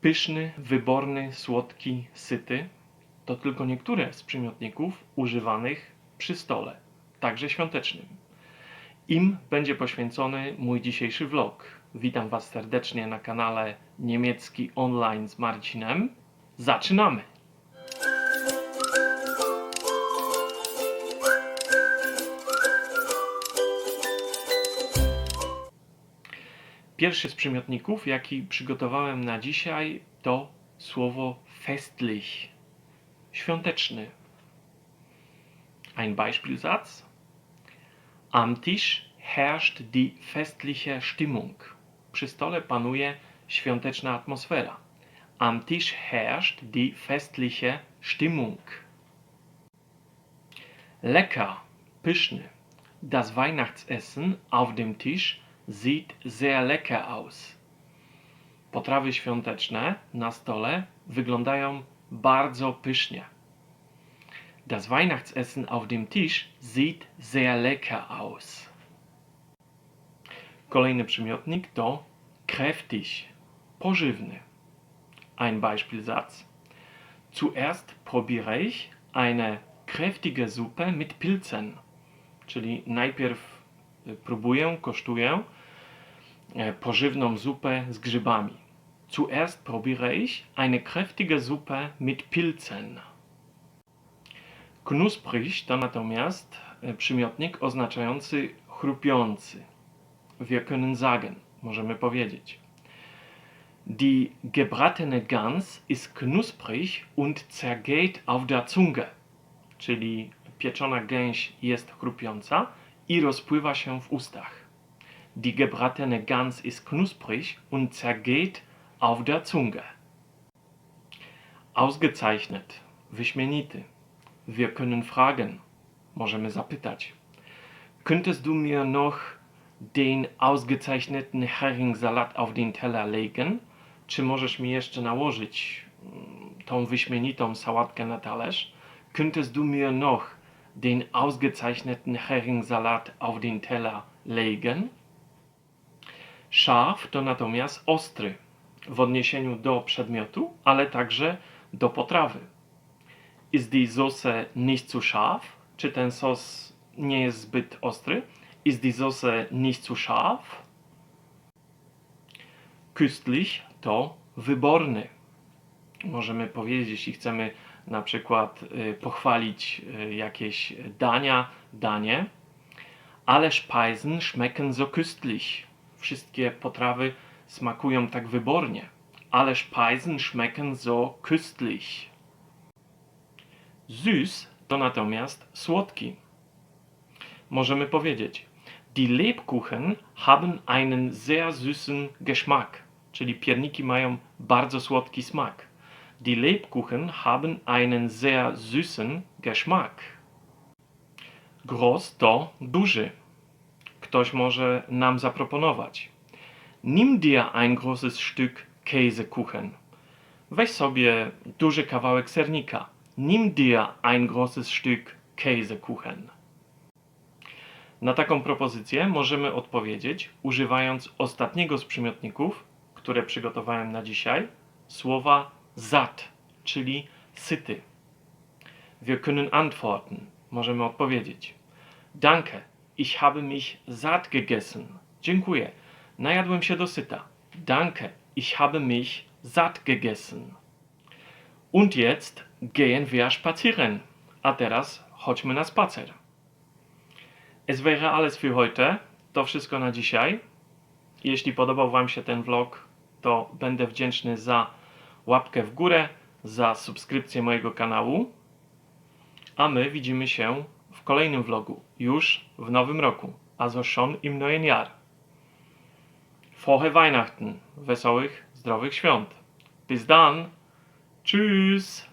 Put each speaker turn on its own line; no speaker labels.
Pyszny, wyborny, słodki, syty to tylko niektóre z przymiotników używanych przy stole, także świątecznym. Im będzie poświęcony mój dzisiejszy vlog. Witam Was serdecznie na kanale Niemiecki Online z Marcinem. Zaczynamy! Pierwszy z przymiotników, jaki przygotowałem na dzisiaj, to słowo festlich, świąteczny. Ein Beispielsatz. Am Tisch herrscht die festliche Stimmung. Przy stole panuje świąteczna atmosfera. Am Tisch herrscht die festliche Stimmung. Lecker, pyszny. Das Weihnachtsessen auf dem Tisch sieht sehr lecker aus. Potrawy świąteczne na stole wyglądają bardzo pysznie. Das Weihnachtsessen auf dem Tisch sieht sehr lecker aus. Kolejny przymiotnik to kräftig, pożywny. Ein Beispielsatz. Zuerst probiere ich eine kräftige Suppe mit Pilzen. Czyli najpierw y, próbuję, kosztuję pożywną zupę z grzybami. Zuerst probiere ich eine kräftige Suppe mit Pilzen. Knusprig to natomiast e, przymiotnik oznaczający chrupiący. Wir können sagen, możemy powiedzieć. Die gebratene Gans ist knusprig und zergeht auf der Zunge. Czyli pieczona gęś jest chrupiąca i rozpływa się w ustach. Die gebratene Gans ist knusprig und zergeht auf der Zunge. Ausgezeichnet, wyśmienity. Wir können fragen, możemy zapytać. Könntest du mir noch den ausgezeichneten Heringssalat auf den Teller legen? Czy możesz mi jeszcze nałożyć mm, tą wyśmienitą sałatkę na talerz? Könntest du mir noch den ausgezeichneten Heringssalat auf den Teller legen? Scharf to natomiast ostry w odniesieniu do przedmiotu, ale także do potrawy. Ist die Soße nicht zu scharf? Czy ten sos nie jest zbyt ostry? Ist die Soße nicht zu scharf? Köstlich to wyborny. Możemy powiedzieć, jeśli chcemy na przykład y, pochwalić y, jakieś dania, danie. Alle Speisen schmecken so köstlich. Wszystkie potrawy smakują tak wybornie. Alle Speisen schmecken so köstlich. Süß to natomiast słodki. Możemy powiedzieć, die Lebkuchen haben einen sehr süßen Geschmack, czyli pierniki mają bardzo słodki smak. Die Lebkuchen haben einen sehr süßen Geschmack. Groß to duży. Ktoś może nam zaproponować. Nimm dir ein großes Stück Käsekuchen. Weź sobie duży kawałek sernika. Nimm dir ein großes Stück Käsekuchen. Na taką propozycję możemy odpowiedzieć używając ostatniego z przymiotników, które przygotowałem na dzisiaj, słowa satt, czyli syty. Wir können antworten. Możemy odpowiedzieć. Danke, ich habe mich satt gegessen. Dziękuję, najadłem się dosyta. Danke, ich habe mich satt gegessen. Und jetzt gehen wir spazieren. A teraz chodźmy na spacer. Es wäre alles für heute. To wszystko na dzisiaj. Jeśli podobał Wam się ten vlog, to będę wdzięczny za łapkę w górę, za subskrypcję mojego kanału. A my widzimy się w kolejnym vlogu, już w nowym roku. Also schon im neuen Jahr. Frohe Weihnachten, wesołych, zdrowych świąt. Bis dann. Tschüss.